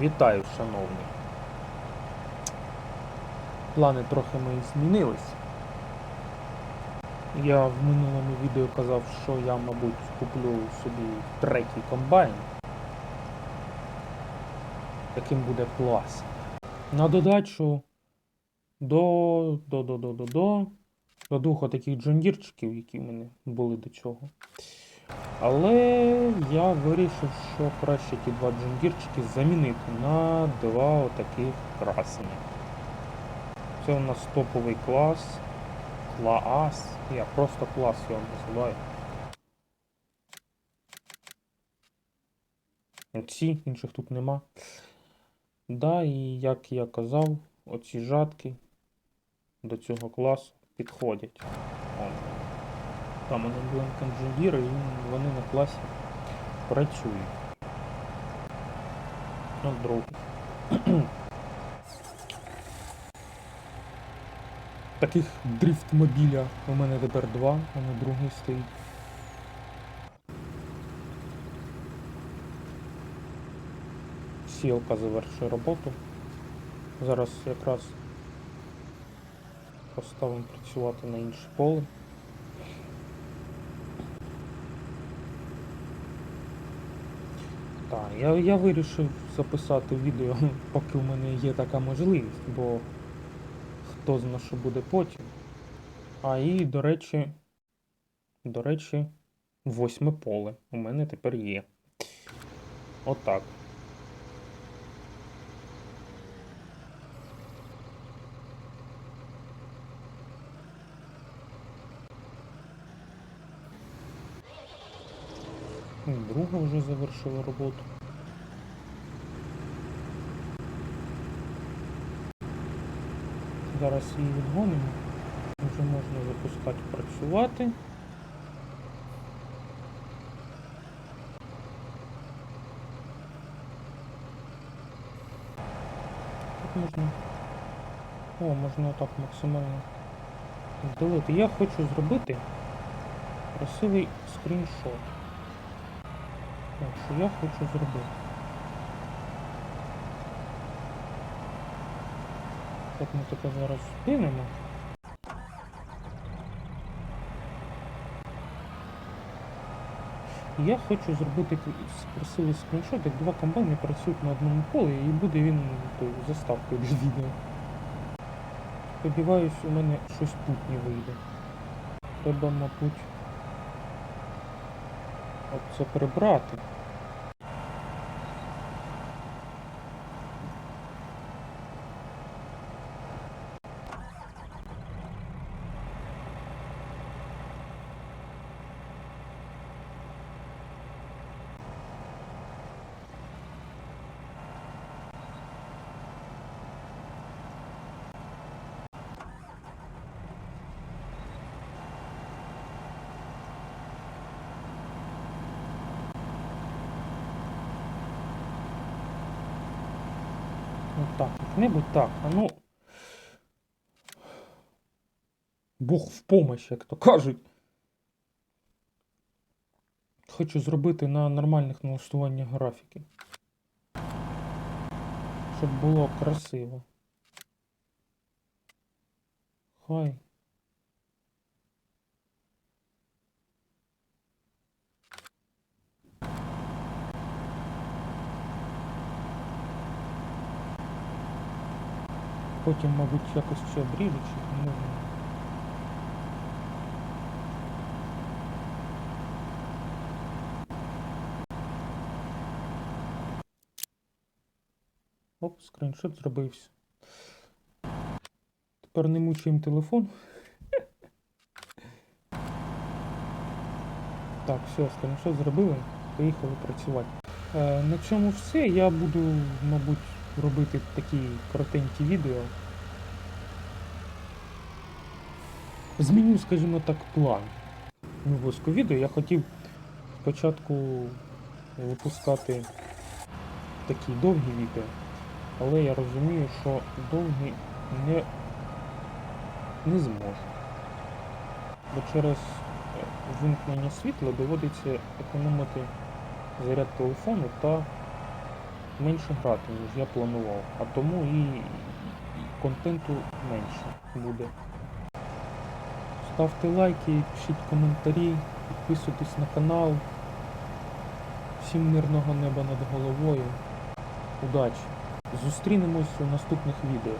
Вітаю, шановний. Плани трохи мої змінились. Я в минулому відео казав, що я, мабуть, куплю собі третій комбайн. Яким буде клас. На додачу до. до. до. до. до. до. До двох таких джондірчиків, які в мене були до цього. Але я вирішив, що краще ті два джундірчики замінити на два отаких красені. Це у нас топовий клас. Клаас. Я просто клас його називаю. Ці, інших тут нема. Да, і як я казав, оці жатки до цього класу підходять. Там були конжундіри, і вони на класі працюють. Ну, другий. Таких дрифт-мобіля у мене тепер два, а не другий стоїть. Сілка завершує роботу. Зараз якраз поставимо працювати на інше поле. Так, я, я вирішив записати відео, поки в мене є така можливість, бо хто зна, що буде потім. А і, до речі, до речі, восьме поле у мене тепер є. Отак. Друга вже завершила роботу. Зараз її відгонимо. Вже можна запускати працювати. Тут можна. О, можна так максимально вдалити. Я хочу зробити красивий скріншот. Так, що я хочу зробити? Так ми таке зараз спинимо. Я хочу зробити к- с- скріншот, як два комбайни працюють на одному полі і буде він тою заставкою для відео. Сподіваюсь, у мене щось путнє вийде. Треба, мабуть, це прибрати. Ну так, як-небудь так, а ну. Бог в помощь, як то кажуть. Хочу зробити на нормальних налаштуваннях графіки. Щоб було красиво. Хай. Потім, мабуть, якось ще обріжу, чи. Оп, скріншот зробився. Тепер не мучуємо телефон. Так, все, скріншот зробили. Поїхали працювати. Е, на цьому все. Я буду, мабуть, робити такі коротенькі відео. Зміню, скажімо так, план випуску відео. Я хотів спочатку випускати такі довгі відео, але я розумію, що довгі не, не зможу. Бо через е, вимкнення світла доводиться економити заряд телефону та менше грати, ніж я планував. А тому і контенту менше буде. Ставте лайки, пишіть коментарі, підписуйтесь на канал. Всім мирного неба над головою. Удачі! Зустрінемось у наступних відео.